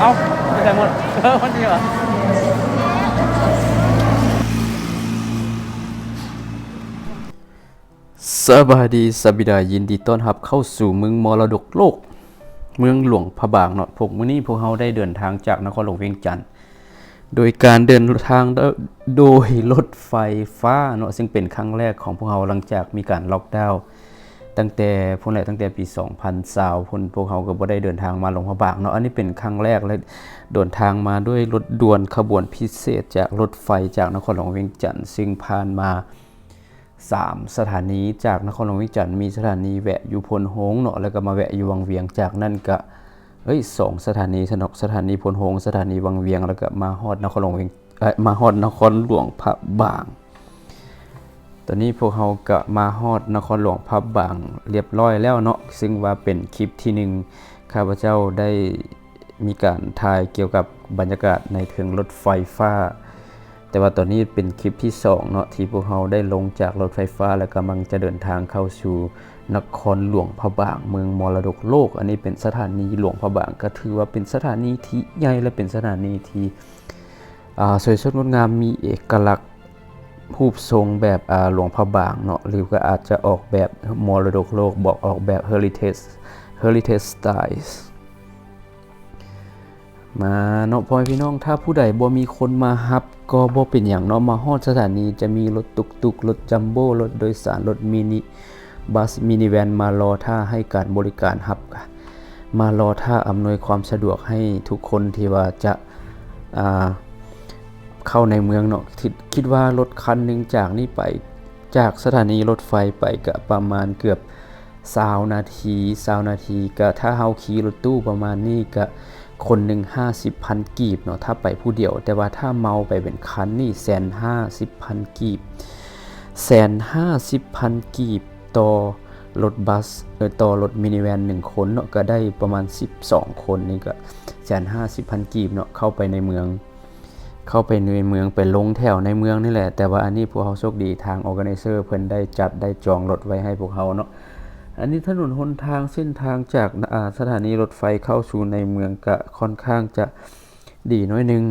เอ้าไม่ใช่หมดเออมันจริงเหรอสบายดีสบิดายินดีต้อนรับเข้าสู่เมืองมรดกโลก เมืองหลวงพระบางเนาะพวกมื้อนี้พวกเราได้เดินทางจากนครหลวงเวียงจันทร์โดยการเดินทางโดยรถไฟฟ้าเนาะซึ่งเป็นครั้งแรกของพวกเราหลังจากมีการล็อกดาวน์ ตั้งแต่พวกแรกตั้งแต่ปี 2020พุ่นพวกเราก็บ่ได้เดินทางมาหลวงพระบางเนาะอันนี้เป็นครั้งแรกเลยเดินทางมาด้วยรถด่วนขบวนพิเศษจากรถไฟจากนครหลวงเวียงจันทร์ซึ่งผ่านมาสามสถานีจากนครหลวงเวิจันทร์มีสถานีแวะอยู่พลโฮงเนาะแล้วก็มาแวะอยู่วังเวียงจากนั่นก็เฮ้ยสองสถานีสนกสถานีพลโฮงสถานีวังเวียงแล้วก็มาฮอดนครหลวงเวียงเอ้ยมาฮอดนครหลวงพระบาง อนนี้พวกเราก็มาฮอดนครหลวงพระบางเรียบร้อยแล้วเนาะซึ่งว่าเป็นคลิปที่หนึ่งข้าพเจ้าได้มีการถ่ายเกี่ยวกับบรรยากาศในเทิงรถไฟฟ้า แต่ว่าตอนนี้เป็นคลิปที่2เนาะที่พวกเราได้ลงจากรถไฟฟ้า แล้วกำลังจะเดินทางเข้าสู่นครหลวงพระบางเมืองมรดกโลก อันนี้เป็นสถานีหลวงพระบางก็ถือว่าเป็นสถานีที่ใหญ่และเป็นสถานีที่สวยสดงดงามมีเอกลักษณ์ รูปทรงแบบหลวงพระบางเนาะหรือก็อาจจะออกแบบมรดกโลกบอกออกแบบ heritage heritage styles มาเนาะพ่อพี่น้องถ้าผู้ใดบ่มีคนมาฮับ ก็บ่เป็นอย่างเนาะมาฮอดสถานีจะมีรถตุกตุกรถจัมโบ้รถโดยสารรถมินิบัสมินิแวนมารอท่าให้การบริการฮับค่ะมารอท่าอำนวยความสะดวกให้ทุกคนที่ว่าจะอ่า เข้าในเมืองเนาะคิดว่ารถคันหนึ่งจากนี่ไปจากสถานีรถไฟไปก็ประมาณเกือบ20นาที20นาทีก็ถ้าเฮาขี่รถตู้ประมาณนี้ก็คนหนึ่งห้าสิบพันกีบเนาะถ้าไปผู้เดียว แต่ว่าถ้าเมาไปเป็นคันนี่แสนห้าสิบพันกีบแสนห้าสิบพันกีบต่อรถบัสเออต่อรถมินิแวนหนึ่งคนเนาะก็ได้ประมาณ 12 คนนี่ก็แสนห้าสิบพันกีบเนาะเข้าไปในเมือง เข้าไปในเมืองไปลงแถวในเมืองนี่แหละ แต่ว่าอันนี้พวกเขาโชคดีทางออ g a แก z เ r อร์เพิ่นได้จัดได้จองรถไว้ให้พวกเขาเนาะอันนี้ถนนหนทางเส้นทางจากาสถานีรถไฟเข้าสู่ในเมืองก็ค่อนข้างจะดีน้อยหนึง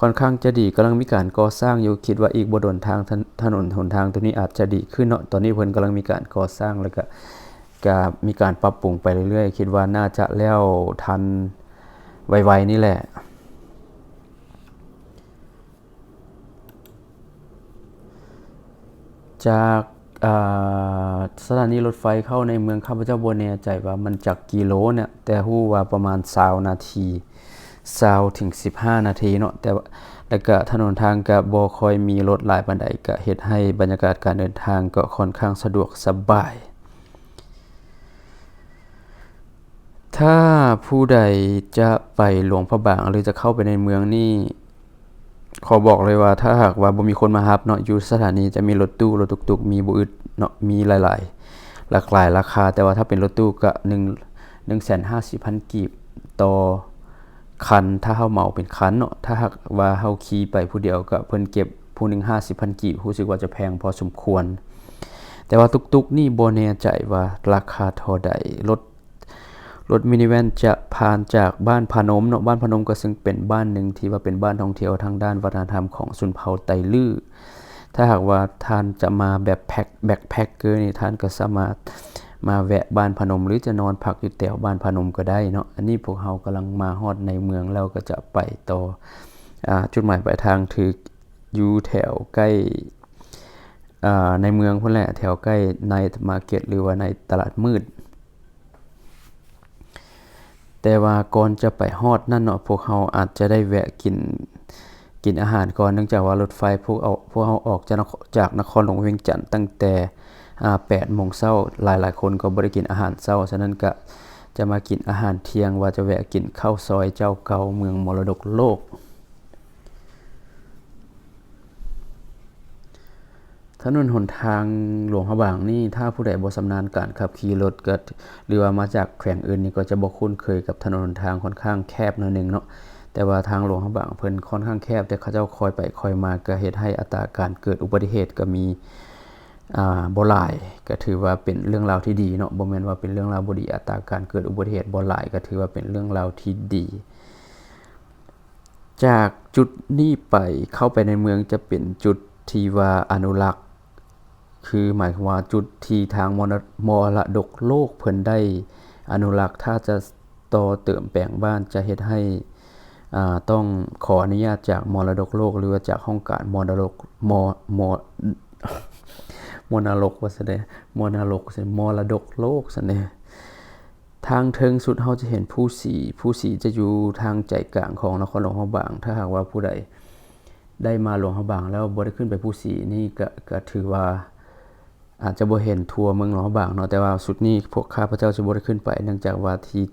ค่อนข้างจะดีกำลังมีการก่อสร้างอยู่คิดว่าอีกบดนทางถนถนนหนทางตัวนี้อาจจะดีขึ้นเนาะตอนนี้เพิ่นกำลังมีการก่อสร้างแล้วก็ก็มีการปรับปรุงไปเรื่อยๆ คิดว่าน่าจะแล้วทันไวๆนี่แหละ จากสถานีรถไฟเข้าในเมืองข้าพเจ้าบัวแน่ใจว่ามันจากกิโลเนี่ยแต่ฮู้ว่าประมาณ20นาที20ถึง 15 นาทีเนาะแต่แล้วก็ถนนทางก็บ่ค่อยมีรถหลายปานใดก็เฮ็ดให้บรรยากาศการเดินทางก็ค่อนข้างสะดวกสบาย ถ้าผู้ใดจะไปหลวงพระบางหรือจะเข้าไปในเมืองนี่ ขอบอกเลยว่าถ้าหากว่าบ่มีคนมารับเนาะอยู่สถานีจะมีรถตู้รถตุกๆ มีบ่อึดเนาะมีหลายๆ หลากหลายราคา แต่ว่าถ้าเป็นรถตู้ก็1 150,000กีบต่อคันถ้าเฮาเหมาเป็นคันเนาะถ้าหากว่าเฮาขี่ไปผู้เดียวก็เพิ่นเก็บผู้หนึง50,000กีบรู้สึกว่าจะแพงพอสมควร แต่ว่าตุกๆนี่บ่แน่ใจว่าราคาเท่าใดรถ รถมินิแวนจะผ่านจากบ้านพานมเนาะบ้านพานมก็ซึ่งเป็นบ้านหนึ่งที่ว่าเป็นบ้านท่องเที่ยวทางด้านวัฒนธรรมของสุนเผาไตลื้อถ้าหากว่าท่านจะมาแบบแพ็คแบ็คแพ็คเกอร์นี่ท่านก็สามารถมาแวะบ้านพนม หรือจะนอนพักอยู่แถวบ้านพนมก็ได้เนาะอันนี้พวกเรากำลังมาฮอดในเมืองแล้วก็จะไปต่ออจุดหมายปลายทางถืออยู่แถวใกล้ในเมืองพุ่นแหละแถวใกล้ในมาร์เก็ตหรือว่าในตลาดมืด แต่ว่าก่อนจะไปฮอดนั่นเนาะพวกเขาอาจจะได้แวะกินกินอาหารก่อนเนื่องจากว่ารถไฟพวกเอาพวกเขาออกจากนครจากนครหลวงเวียงจันทร์ตั้งแต่แปดโมงเช้าหลายหลายคนก็บริกินอาหารเช้าฉะนั้นก็จะมากินอาหารเที่ยงว่าจะแวะกินข้าวซอยเจ้าเก่าเมืองมรดกโลก ถนนหนทางหลวงพระบางนี่ถ้าผู้ใดบ่ชำนาญการขับขี่รถเก็หรือว่ามาจากแขวงอื่นนี่ก็จะบ่คุ้นเคยกับถนนหนทางค่อนข้างแคบหน่อยนึงเนาะแต่ว่าทางหลวงพระบางเพิ่นค่อนข้างแคบ แต่เขาเจ้าคอยไปคอยมาก็เฮ็ดให้อัตราการเกิดอุบัติเหตุก็มีอ่าบ่หลายก็ถือว่าเป็นเรื่องราวที่ดีเนาะบ่แม่นว่าเป็นเรื่องราวบ่ดีอัตราการเกิดอุบัติเหตุบ่หลายก็ถือว่าเป็นเรื่องราวที่ดีจากจุดนี้ไปเข้าไปในเมืองจะเป็นจุดที่ว่าอนุรักษ์ คือหมายความว่าจุดที่ทางมรดกโลกเพิ่นได้อนุรักษ์ถ้าจะต่อเติมแปลงบ้านจะเฮ็ดให้ต้องขออนุญาตจากมรดกโลก หรือว่าจากห้องการมรดกมมมรดกว่าซะเด้มรดกซะมรดกโลกซะเด้ทางเทิงสุดเฮาจะเห็นผู้สีผู้สีจะอยู่ทางใจกลางของนครหลวงพระบาง ถ้าหากว่าผู้ใดได้มาหลวงพระบางแล้วบ่ได้ขึ้นไปผู้สีนี่ก็ก็ถือว่า อาจจะบ่เห็นทัวเมืองหลวงบางเนาะแต่ว่าสุดนี้พวกข้าพเจ้าจะบ่ได้ขึ้นไป เนื่องจากว่าที่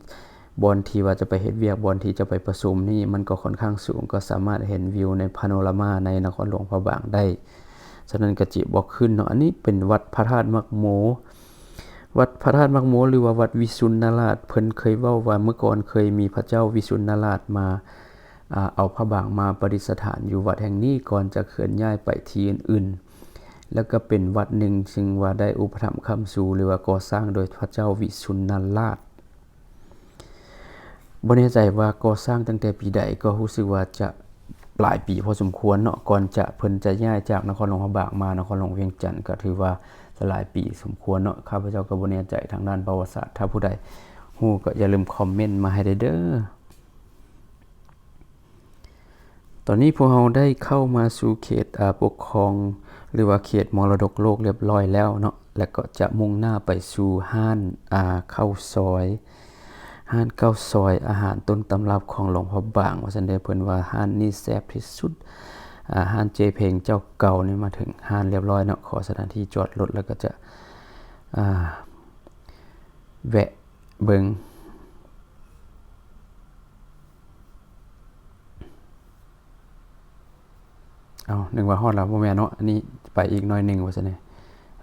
บอนที่ว่าจะไปเฮ็ดเวียกบอนที่จะไปประชุมนี่มันก็ค่อนข้างสูงก็สามารถเห็นวิวในพาโนรามาในนครหลวงพระบางได้ฉะนั้นก็จิบ่ขึ้นเนาะอันนี้เป็นวัดพระธาตุมักโม วัดพระธาตุมักโมหรือว่าวัดวิสุนนราชเพิ่นเคยเว้าว่าเมื่อก่อนเคยมีพระเจ้าวิสุนนราชมาอ่าเอาพระบางมาประดิษฐานอยู่วัดแห่งนี้ก่อนจะเคลื่อนย้ายไปที่อื่นๆ แล้วก็เป็นวัดหนึ่งซึ่งว่าได้อุปถัมภ์ค้ำสู่หรือว่าก่อสร้างโดยพระเจ้าวิสุนนราชบ่แน่ใจว่าก่อสร้างตั้งแต่ปีใดก็รู้สึกว่าจะหลายปีพอสมควรเนาะก่อนจะเพิ่นจะย้ายจากนครหลวงพระบางมานครหลวงเวียงจันทน์ก็ถือว่าจะหลายปีสมควรเนาะข้าพเจ้าก็บ่แน่ใจทางด้านประวัติศาสตร์ถ้าผู้ใดฮู้ก็อย่าลืมคอมเมนต์มาให้ได้เด้อตอนนี้พวกเราได้เข้ามาสู่เขตอ่าปกครอง หรือว่าเขตมรดกโลกเรียบร้อยแล้วเนาะแล้วก็จะมุ่งหน้าไปสู่ห้านอ่าข้าซอย ห้านข้าซอยอาหารต้นตำรับของหลวงพ่อบางว่าซั่นเดเพิ่นว่าห้านนี้แซ่บที่สุดอ่าห้านเจเพงเจ้าเก่านี่มาถึงห้านเรียบร้อยเนาะขอสถานที่จอดรถแล้วก็จะอ่าแวะเบิงเอาหนึ่งว่าฮอดแล้วบ่แม่นเนาะอันนี้ ไปอีกหน่อยหนึ่งว่าซั่นนี่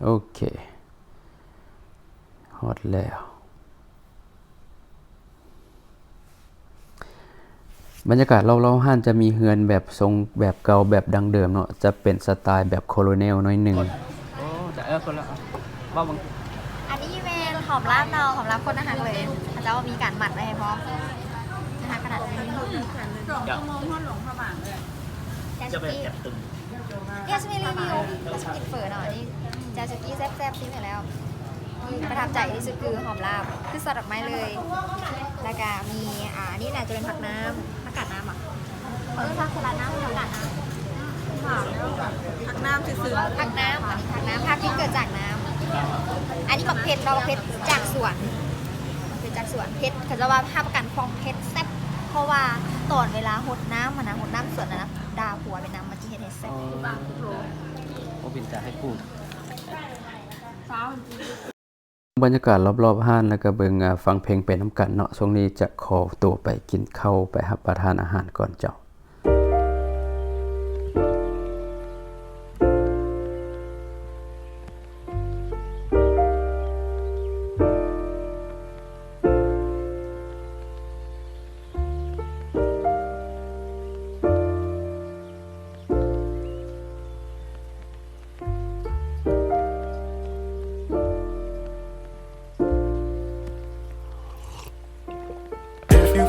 โอเคฮอดแล้วบรรยากาศรอบๆห้านจะมีเฮือนแบบทรงแบบเก่าแบบดังเดิมเนาะจะเป็นสไตล์แบบโคโลเนลหน้อยหนึ่งโอ้แต่เออคนละว่ามึงอันนี้เป็นหอมลาบเนาหอมลาบคนอาหารเลยพระเจ้ามีการหมัดไว้ให้พร้อมนะคะขนาดนี้จะไปจับตึง เนี่ยจะมีรีวิวจะสกินเฟอร์เนาะอันนี่จาสุกี้แซ่บๆซิมอยู่แล้วประทับใจที่สุดคือหอมลาบคือสดดอกไม้เลย แล้วก็มีอ่านี่น่าจะเป็นผักน้ำผักกาดน้ำอะเออผักสลัดน้ำผักกาดน้ำผักน้ำซื่อๆผักน้ำอันนี้ผักน้ำผักที่เกิดจากน้ำอันนี้บักเพชรเราบักเพชรจากสวนเพชรจากสวนเพชรเขาจะว่าภาพประกันฟองเพชรแซ่บเพราะว่าตอนเวลาหดน้ำมันนะหดน้ำสวนนะนะดาผัวเป็นน้ำ บโอบินจะให้พูด บรรยากาศรอบๆห้านแล้วก็เบิงฟังเพลงไปน้ำกันเนาะช่วงนี้จะขอตัวไปกินข้าวไปรับประทานอาหารก่อนเจ้า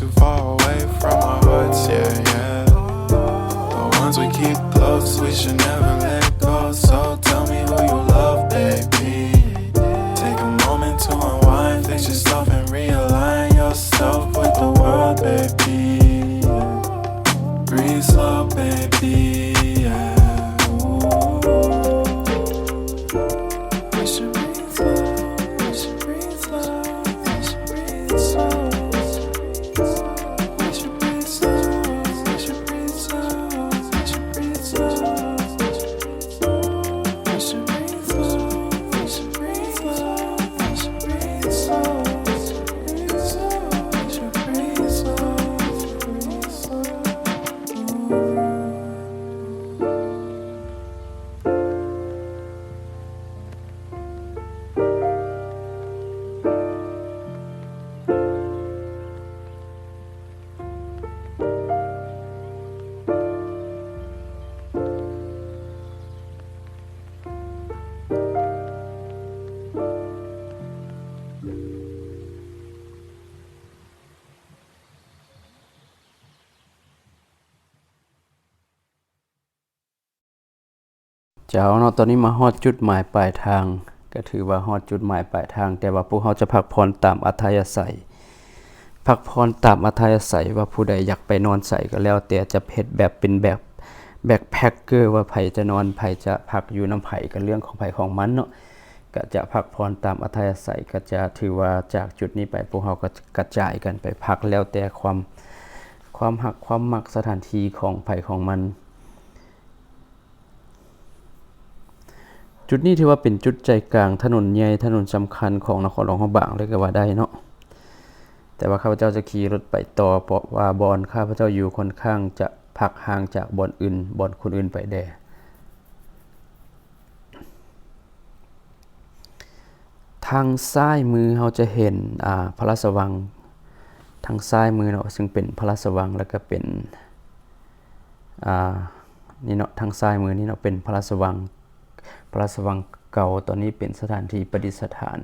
Too far away from our hearts, yeah, yeah. The ones we keep close, we should never let go. So tell me who you love, baby. Take a moment to unwind, fix yourself and realign yourself with the world, baby. Breathe slow, baby. Yeah. เจ้าเนาะตอนนี้มาฮอดจุดหมายปลายทาง ก็ถือว่าฮอดจุดหมายปลายทาง แต่ว่าพวกเขาจะพักผ่อนตามอัธยาศัยพักผ่อนตามอัธยาศัยว่าผู้ใดอยากไปนอนใส่ก็แล้ว แต่จะเพ็ดแบบเป็นแบบแบ็คแพ็คเกอร์ว่าไผจะนอนไผจะพักอยู่น้ำไผก็เรื่องของไผของมันเนาะก็จะพักผ่อนตามอัธยาศัยก็จะถือว่าจากจุดนี้ไปพวกเขาก็กระจายกันไปพักแล้วแต่ความความหักความมักสถานที่ของไผของมัน จุดนี้ถือว่าเป็นจุดใจกลางถนนใหญ่ถนนสำคัญของนครหลวงพระบางเลยก็ว่าได้เนาะแต่ว่าข้าพเจ้าจะขี่รถไปต่อเพราะว่าบอนข้าพเจ้าอยู่ค่อนข้างจะพักห่างจากบอนอื่นบอนคนอื่นไปแด่ทางซ้ายมือเราจะเห็นอ่าพระราชวัง ทางซ้ายมือเนาะซึ่งเป็นพระราชวังแล้วก็เป็นอ่านี่เนาะทางซ้ายมือนี่เนาะเป็นพระราชวัง พระราชวังเก่าตอนนี้เป็นสถานที่ปฏิสถาน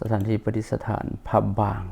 สถานที่ปฏิสถานพระบาง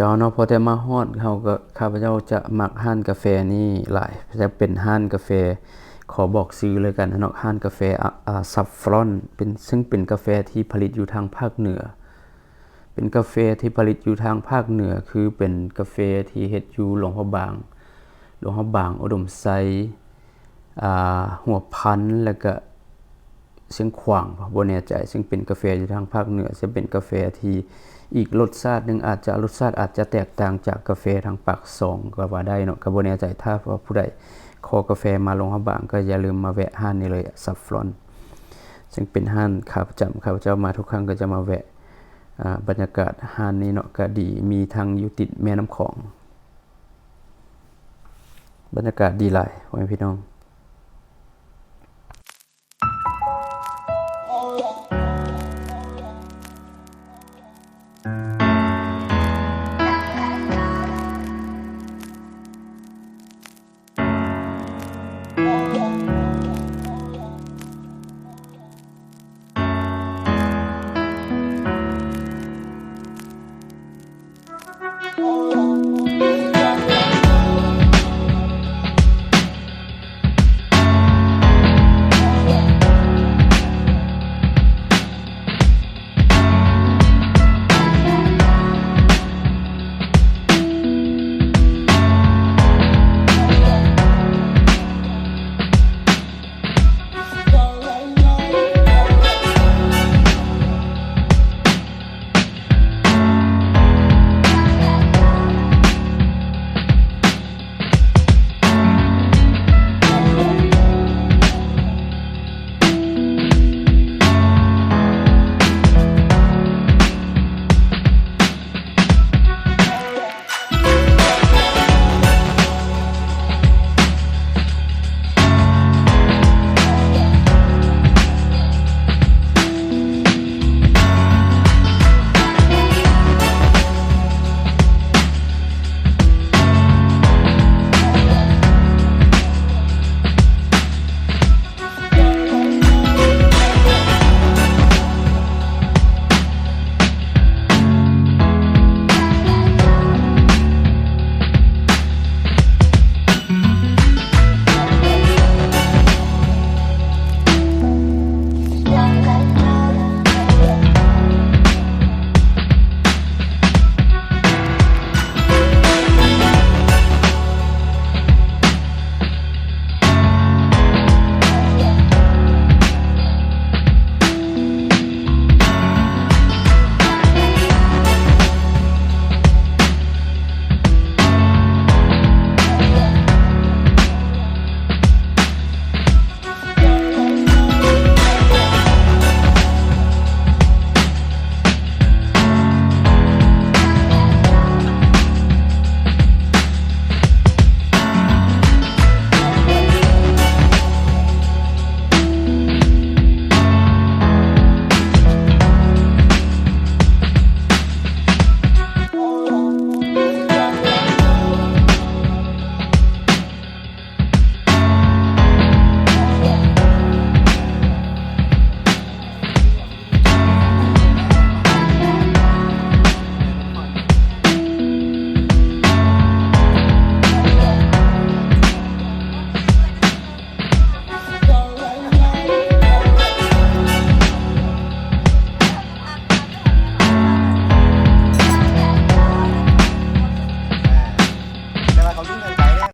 เจ้าเนาะพอแต่มาฮอดเขาก็ข้าพเจ้าจะมักห้านกาแฟนี่หลายจะเป็นห้านกาแฟ ขอบอกซื้อเลยกันนะเนาะห้านกาแฟอ่าซัฟฟรอนเป็นซึ่งเป็นกาแฟที่ผลิตอยู่ทางภาคเหนือ เป็นกาแฟที่ผลิตอยู่ทางภาคเหนือ คือเป็นกาแฟที่เฮ็ดอยู่หลวงพระบางหลวงพระบางอุดมไซอ่าหัวพันแล้วก็ เสียงขวางบ่แน่ใจ ซึ่งเป็นกาแฟอยู่ทางภาคเหนือจะเป็นกาแฟที่อีกรสชาตินึงอาจจะรสชาติอาจจะแตกต่างจากกาแฟทางปากซองก็ว่าได้เนาะก็บ่แน่ใจถ้าว่าผู้ใดคอกาแฟมาลงหาบางก็อย่าลืมมาแวะห้านนี้เลยซัฟฟรอนซึ่งเป็นห้านขาประจำข้าพเจ้ามาทุกครั้งก็จะมาแวะอ่าบรรยากาศห้านนี้เนาะก็ดีมีทางอยู่ติดแม่น้ำของ บรรยากาศดีหลายพ่อแม่พี่น้อง